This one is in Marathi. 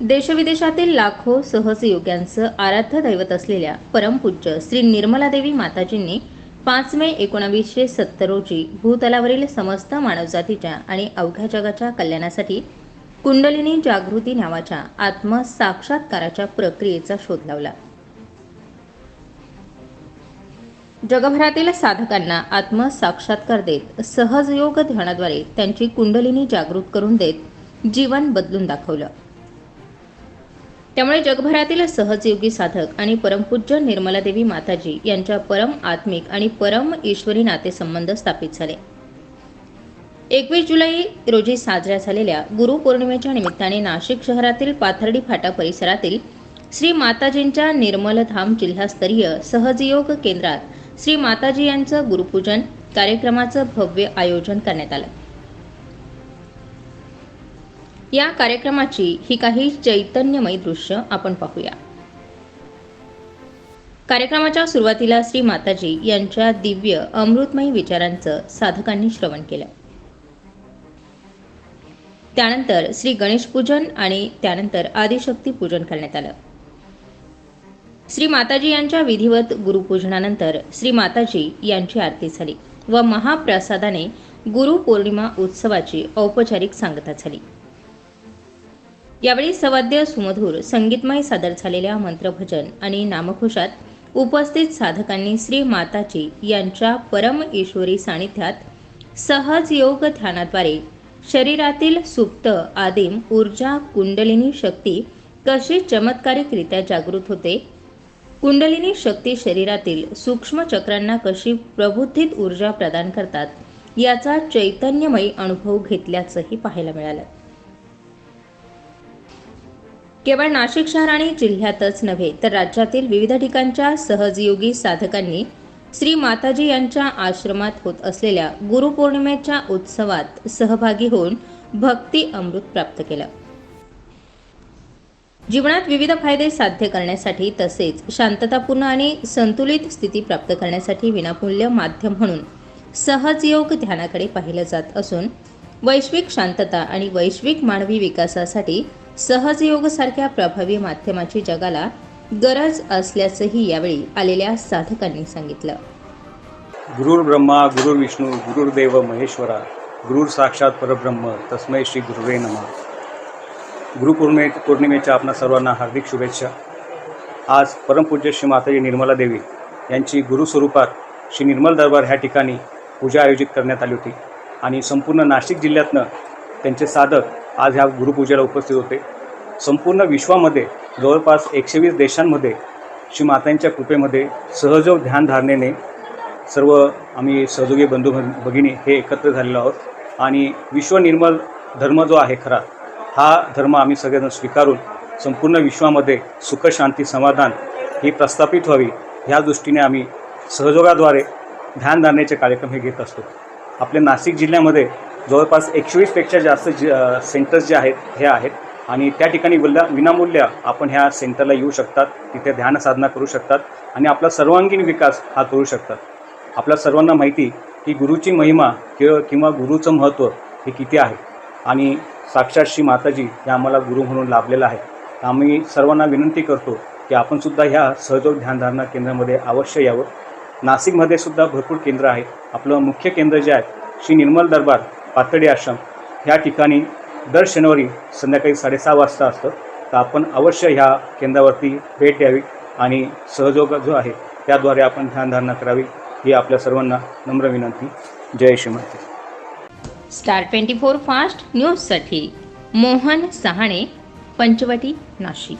देशविदेशातील लाखो सहजयोग्यांचं आराध्य दैवत असलेल्या परमपूज्य श्री निर्मलादेवी माताजींनी पाच मे एकोणावीसशे सत्तर रोजी भूतलावरील समस्त मानवजातीच्या आणि अवघ्या जगाच्या कल्याणासाठी कुंडलिनी जागृती नावाच्या आत्मसाक्षात्काराच्या प्रक्रियेचा शोध लावला. जगभरातील साधकांना आत्मसाक्षात्कार देत सहजयोग ध्यानाद्वारे त्यांची कुंडलिनी जागृत करून देत जीवन बदलून दाखवलं. त्यामुळे जगभरातील सहजयोगी साधक आणि परमपूज्य निर्मलादेवी माताजी यांच्या परम आत्मिक आणि परम ईश्वरी नातेसंबंध स्थापित झाले. एकवीस जुलै रोजी साजऱ्या झालेल्या गुरुपौर्णिमेच्या निमित्ताने नाशिक शहरातील पाथर्डी फाटा परिसरातील श्री माताजींच्या निर्मलधाम जिल्हास्तरीय सहजयोग केंद्रात श्री माताजी यांचं गुरुपूजन कार्यक्रमाचं भव्य आयोजन करण्यात आलं. या कार्यक्रमाची ही काही चैतन्यमयी दृश्य आपण पाहूया. कार्यक्रमाच्या सुरुवातीला श्री माताजी यांच्या दिव्य अमृतमयी विचारांचं साधकांनी श्रवण केलं. त्यानंतर श्री गणेश पूजन आणि त्यानंतर आदिशक्ती पूजन करण्यात आलं. श्री माताजी यांच्या विधिवत गुरुपूजनानंतर श्री माताजी यांची आरती झाली व महाप्रसादाने गुरुपौर्णिमा उत्सवाची औपचारिक सांगता झाली. यावेळी सवाद्य सुमधूर संगीतमय सादर झालेल्या मंत्रभजन आणि नामघोषात उपस्थित साधकांनी श्री माताजी यांच्या परम ईश्वरी सानिध्यात सहज योग ध्यानाद्वारे शरीरातील सुप्त आदिम ऊर्जा कुंडलिनी शक्ती कशी चमत्कारिकरित्या जागृत होते? कुंडलिनी शक्ती शरीरातील सूक्ष्म चक्रांना कशी प्रबुद्धित ऊर्जा प्रदान करतात? याचा चैतन्यमयी अनुभव घेतल्याचंही पाहायला मिळालं. केवळ नाशिक शहर आणि जिल्ह्यातच नव्हे तर राज्यातील विविध ठिकाणच्या सहजयोगी साधकांनी श्री माताजी यांच्या आश्रमात होत असलेल्या गुरुपौर्णिमेच्या उत्सवात सहभागी होऊन भक्ती अमृत प्राप्त केलं. जीवनात विविध फायदे साध्य करण्यासाठी तसेच शांततापूर्ण आणि संतुलित स्थिती प्राप्त करण्यासाठी विनामूल्य माध्यम म्हणून सहजयोग ध्यानाकडे पाहिलं जात असून वैश्विक शांतता आणि वैश्विक मानवी विकासासाठी सहजयोग सारख्या प्रभावी माध्यमाची जगाला गरज असल्याचंही यावेळी आलेल्या साधकांनी सांगितलं. गुरुर ब्रह्मा गुरुर विष्णू गुरुर्देव महेश्वरा गुरुर साक्षात परब्रह्म तस्मै श्री गुरुवे नमा. गुरुपौर्णिमे पौर्णिमेच्या आपणा सर्वांना हार्दिक शुभेच्छा. आज परमपूज्य श्री माताजी निर्मला देवी यांची गुरुस्वरूपात श्री निर्मल दरबार ह्या ठिकाणी पूजा आयोजित करण्यात आली होती आणि संपूर्ण नाशिक जिल्ह्यातनं त्यांचे साधक आज ह्या गुरुपूजेला उपस्थित होते. संपूर्ण विश्वामध्ये जवळपास एकशे वीस देशांमध्ये श्री मातांच्या कृपेमध्ये सहजोग ध्यानधारणेने सर्व आम्ही सहयोगी बंधू भगिनी हे एकत्र झालेलो आहोत. आणि विश्वनिर्मल धर्म जो आहे खरा हा धर्म आम्ही सगळेजण स्वीकारून संपूर्ण विश्वामध्ये सुख शांती समाधान ही प्रस्थापित व्हावी ह्या दृष्टीने आम्ही सहयोगाद्वारे ध्यानधारणेचे कार्यक्रम हे घेत असतो. आपल्या नाशिक जिल्ह्यामध्ये जवळपास एकशेवीसपेक्षा जास्त ज सेंटर्स जे आहेत हे आहेत. आणि त्या ठिकाणी विला विनामूल्य आपण ह्या सेंटरला येऊ शकतात. तिथे ध्यानसाधना करू शकतात. आणि आपला सर्वांगीण विकास हा करू शकतात. आपल्या सर्वांना माहिती की गुरुची महिमा किंवा किंवा गुरुचं महत्त्व हे किती आहे. आणि साक्षात श्री माताजी या आम्हाला गुरु म्हणून लाभलेलं आहे. आम्ही सर्वांना विनंती करतो की आपणसुद्धा ह्या सहयोग ध्यानधारणा केंद्रामध्ये अवश्य यावं. नाशिकमध्ये सुद्धा भरपूर केंद्र आहे आपलं मुख्य केंद्र जे आहे श्री निर्मल दरबार पातळी आश्रम ह्या ठिकाणी दर शनिवारी संध्याकाळी साडेसहा वाजता असतं. तर आपण अवश्य ह्या केंद्रावरती भेट द्यावी आणि सहयोग जो आहे त्याद्वारे आपण ध्यानधारणा करावी ही आपल्या सर्वांना नम्र विनंती. जय श्रीमती. स्टार ट्वेंटी फोर फास्ट न्यूजसाठी मोहन सहाणे पंचवटी नाशिक.